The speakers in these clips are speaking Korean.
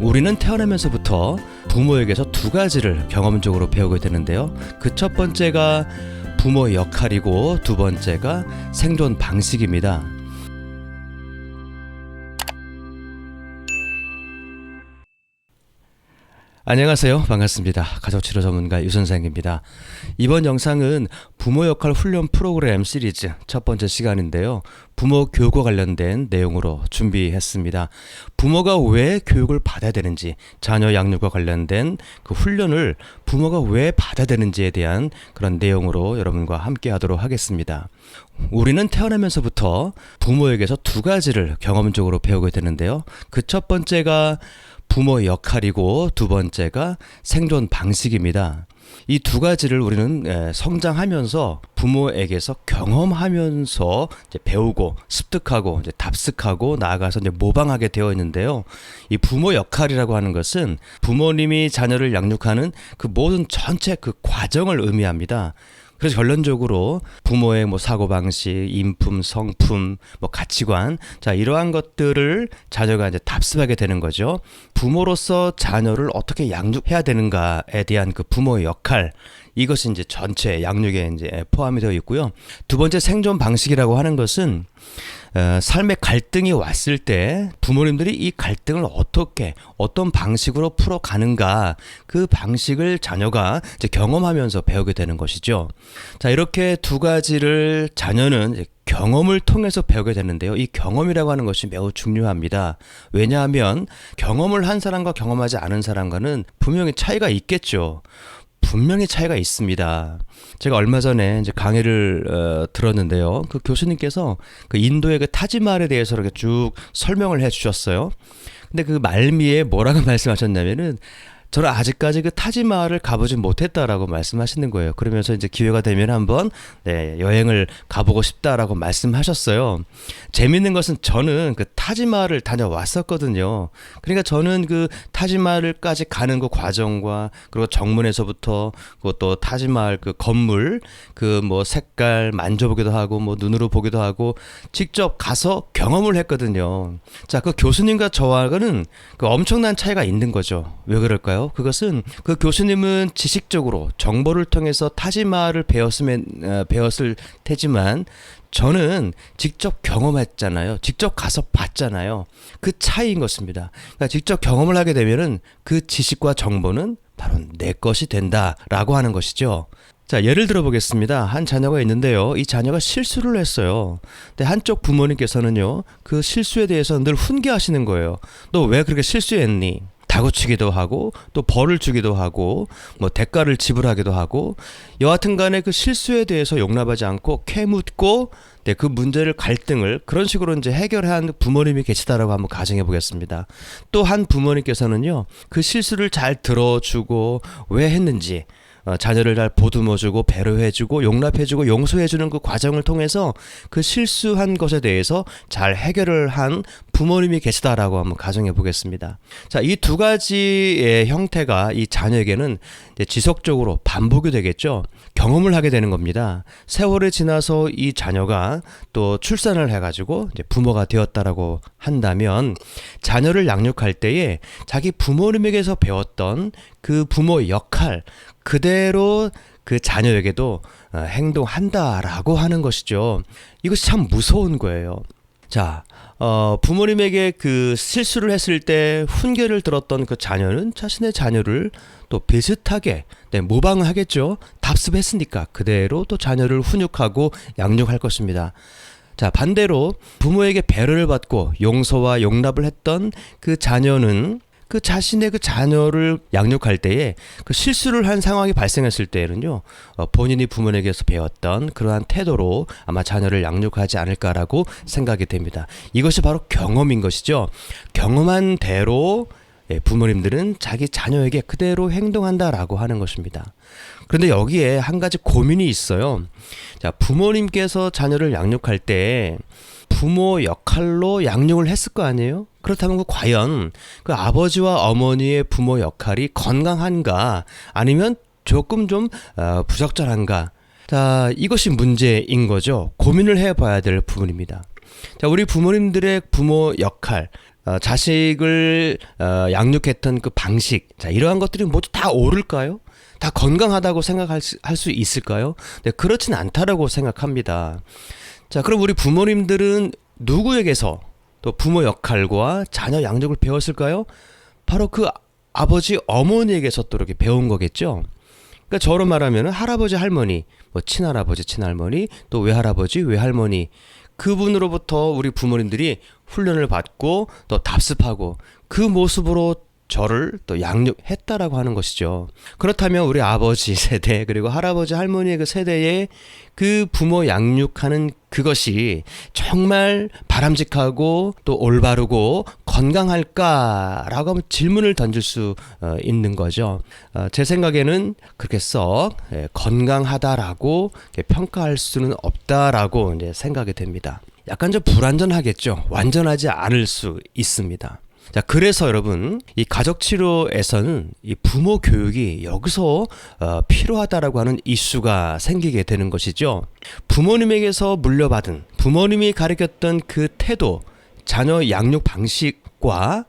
우리는 태어나면서부터 부모에게서 두 가지를 경험적으로 배우게 되는데요. 그 첫 번째가 부모의 역할이고 두 번째가 생존 방식입니다. 안녕하세요. 반갑습니다. 가족치료 전문가 유선생입니다. 이번 영상은 부모 역할 훈련 프로그램 시리즈 첫 번째 시간인데요. 부모 교육과 관련된 내용으로 준비했습니다. 부모가 왜 교육을 받아야 되는지, 자녀 양육과 관련된 그 훈련을 부모가 왜 받아야 되는지에 대한 그런 내용으로 여러분과 함께 하도록 하겠습니다. 우리는 태어나면서부터 부모에게서 두 가지를 경험적으로 배우게 되는데요. 그 첫 번째가 부모의 역할이고 두 번째가 생존 방식입니다. 이 두 가지를 우리는 에, 성장하면서 부모에게서 경험하면서 배우고 습득하고 답습하고 나아가서 모방하게 되어 있는데요. 이 부모 역할이라고 하는 것은 부모님이 자녀를 양육하는 그 모든 전체 그 과정을 의미합니다. 그래서 결론적으로 부모의 뭐 사고 방식, 인품, 성품, 뭐 가치관, 자 이러한 것들을 자녀가 이제 답습하게 되는 거죠. 부모로서 자녀를 어떻게 양육해야 되는가에 대한 그 부모의 역할. 이것이 이제 전체 양육에 이제 포함이 되어 있고요. 두 번째 생존 방식이라고 하는 것은 어, 삶의 갈등이 왔을 때 부모님들이 이 갈등을 어떻게 어떤 방식으로 풀어 가는가 그 방식을 자녀가 이제 경험하면서 배우게 되는 것이죠. 자 이렇게 두 가지를 자녀는 경험을 통해서 배우게 되는데요. 이 경험이라고 하는 것이 매우 중요합니다. 왜냐하면 경험을 한 사람과 경험하지 않은 사람과는 분명히 차이가 있겠죠. 분명히 차이가 있습니다. 제가 얼마 전에 이제 강의를 어, 들었는데요. 그 교수님께서 그 인도의 그 타지마할에 대해서 이렇게 쭉 설명을 해 주셨어요. 근데 그 말미에 뭐라고 말씀하셨냐면은 저는 아직까지 그 타지마할을 가보지 못했다라고 말씀하시는 거예요. 그러면서 이제 기회가 되면 한번 네, 여행을 가보고 싶다라고 말씀하셨어요. 재밌는 것은 저는 그 타지마할을 다녀왔었거든요. 그러니까 저는 그 타지마할까지 가는 그 과정과 그리고 정문에서부터 그것도 타지마할 그 건물 그 뭐 색깔 만져보기도 하고 뭐 눈으로 보기도 하고 직접 가서 경험을 했거든요. 자, 그 교수님과 저와는 그 엄청난 차이가 있는 거죠. 왜 그럴까요? 그것은 그 교수님은 지식적으로 정보를 통해서 타지마할을 배웠으면 어, 배웠을 테지만 저는 직접 경험했잖아요. 직접 가서 봤잖아요. 그 차이인 것입니다. 그러니까 직접 경험을 하게 되면은 그 지식과 정보는 바로 내 것이 된다라고 하는 것이죠. 자, 예를 들어 보겠습니다. 한 자녀가 있는데요. 이 자녀가 실수를 했어요. 근데 한쪽 부모님께서는요, 그 실수에 대해서 늘 훈계하시는 거예요. 너 왜 그렇게 실수했니? 다구치기도 하고 또 벌을 주기도 하고 뭐 대가를 지불하기도 하고 여하튼 간에 그 실수에 대해서 용납하지 않고 캐묻고 네, 그 문제를 갈등을 그런 식으로 이제 해결한 부모님이 계시다라고 한번 가정해 보겠습니다. 또 한 부모님께서는요. 그 실수를 잘 들어주고 왜 했는지 어, 자녀를 잘 보듬어주고 배려해주고 용납해주고 용서해주는 그 과정을 통해서 그 실수한 것에 대해서 잘 해결을 한 부모님이 계시다라고 한번 가정해 보겠습니다. 자, 이 두 가지의 형태가 이 자녀에게는 지속적으로 반복이 되겠죠. 경험을 하게 되는 겁니다. 세월이 지나서 이 자녀가 또 출산을 해가지고 부모가 되었다라고 한다면 자녀를 양육할 때에 자기 부모님에게서 배웠던 그 부모 역할 그대로 그 자녀에게도 어, 행동한다라고 하는 것이죠. 이것이 참 무서운 거예요. 자, 어, 부모님에게 그 실수를 했을 때 훈계를 들었던 그 자녀는 자신의 자녀를 또 비슷하게 네, 모방을 하겠죠. 답습했으니까 그대로 또 자녀를 훈육하고 양육할 것입니다. 자, 반대로 부모에게 배려를 받고 용서와 용납을 했던 그 자녀는 그 자신의 그 자녀를 양육할 때에 그 실수를 한 상황이 발생했을 때에는요, 어, 본인이 부모에게서 배웠던 그러한 태도로 아마 자녀를 양육하지 않을까라고 생각이 됩니다. 이것이 바로 경험인 것이죠. 경험한 대로 예, 부모님들은 자기 자녀에게 그대로 행동한다라고 하는 것입니다. 그런데 여기에 한 가지 고민이 있어요. 자, 부모님께서 자녀를 양육할 때 부모 역할로 양육을 했을 거 아니에요? 그렇다면 그 과연 그 아버지와 어머니의 부모 역할이 건강한가 아니면 조금 좀 어, 부적절한가? 자, 이것이 문제인 거죠. 고민을 해봐야 될 부분입니다. 자, 우리 부모님들의 부모 역할 어, 자식을 어, 양육했던 그 방식, 자 이러한 것들이 모두 다 옳을까요? 다 건강하다고 생각할 수, 할수 있을까요? 네, 그렇진 않다라고 생각합니다. 자, 그럼 우리 부모님들은 누구에게서 또 부모 역할과 자녀 양육을 배웠을까요? 바로 그 아버지 어머니에게서 또 이렇게 배운 거겠죠. 그러니까 저로 말하면 할아버지 할머니, 뭐 친할아버지 친할머니, 또 외할아버지 외할머니 그분으로부터 우리 부모님들이 훈련을 받고 또 답습하고 그 모습으로 저를 또 양육했다라고 하는 것이죠. 그렇다면 우리 아버지 세대 그리고 할아버지 할머니의 그 세대에 그 부모 양육하는 그것이 정말 바람직하고 또 올바르고 건강할까라고 질문을 던질 수 어, 있는 거죠. 어, 제 생각에는 그렇게 썩 예, 건강하다라고 평가할 수는 없다라고 이제 생각이 됩니다. 약간 좀 불완전하겠죠. 완전하지 않을 수 있습니다. 자, 그래서 여러분, 이 가족 치료에서는 이 부모 교육이 여기서 어, 필요하다라고 하는 이슈가 생기게 되는 것이죠. 부모님에게서 물려받은 부모님이 가르쳤던 그 태도, 자녀 양육 방식과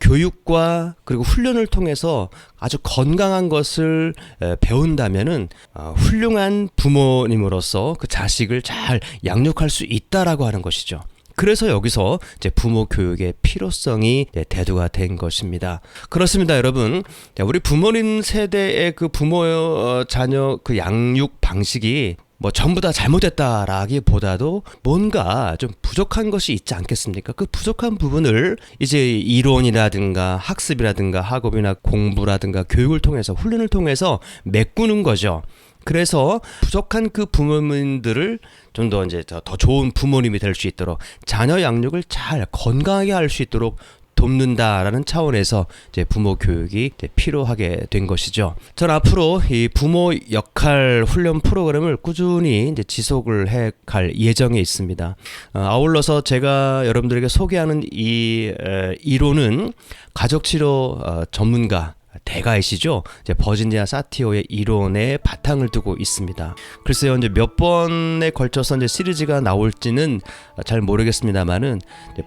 교육과 그리고 훈련을 통해서 아주 건강한 것을 에, 배운다면은 어, 훌륭한 부모님으로서 그 자식을 잘 양육할 수 있다라고 하는 것이죠. 그래서 여기서 이제 부모 교육의 필요성이 예, 대두가 된 것입니다. 그렇습니다, 여러분. 자, 우리 부모님 세대의 그 부모 어, 자녀 그 양육 방식이 뭐 전부 다 잘못됐다라기보다도 뭔가 좀 부족한 것이 있지 않겠습니까? 그 부족한 부분을 이제 이론이라든가 학습이라든가 학업이나 공부라든가 교육을 통해서 훈련을 통해서 메꾸는 거죠. 그래서 부족한 그 부모님들을 좀 더 이제 더, 더 좋은 부모님이 될 수 있도록 자녀 양육을 잘 건강하게 할 수 있도록 돕는다라는 차원에서 이제 부모 교육이 이제 필요하게 된 것이죠. 전 앞으로 이 부모 역할 훈련 프로그램을 꾸준히 이제 지속을 해 갈 예정에 있습니다. 어, 아울러서 제가 여러분들에게 소개하는 이 에, 이론은 가족 치료 어, 전문가 대가이시죠. 이제 버지니아 사티오의 이론에 바탕을 두고 있습니다. 글쎄요, 이제 몇 번에 걸쳐서 이제 시리즈가 나올지는 잘 모르겠습니다만은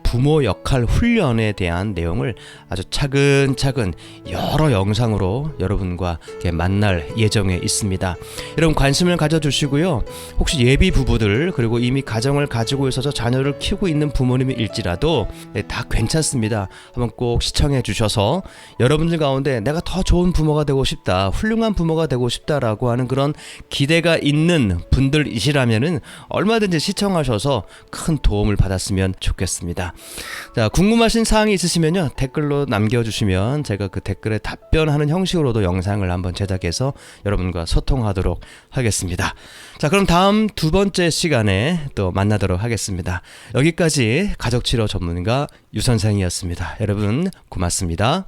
부모 역할 훈련에 대한 내용을 아주 차근차근 여러 영상으로 여러분과 만날 예정에 있습니다. 여러분 관심을 가져주시고요. 혹시 예비 부부들 그리고 이미 가정을 가지고 있어서 자녀를 키우고 있는 부모님일지라도 네, 다 괜찮습니다. 한번 꼭 시청해 주셔서 여러분들 가운데 내가 더 좋은 부모가 되고 싶다, 훌륭한 부모가 되고 싶다라고 하는 그런 기대가 있는 분들이시라면은 얼마든지 시청하셔서 큰 도움을 받았으면 좋겠습니다. 자, 궁금하신 사항이 있으시면요 댓글로 남겨주시면 제가 그 댓글에 답변하는 형식으로도 영상을 한번 제작해서 여러분과 소통하도록 하겠습니다. 자, 그럼 다음 두 번째 시간에 또 만나도록 하겠습니다. 여기까지 가족치료 전문가 유선생이었습니다. 여러분 고맙습니다.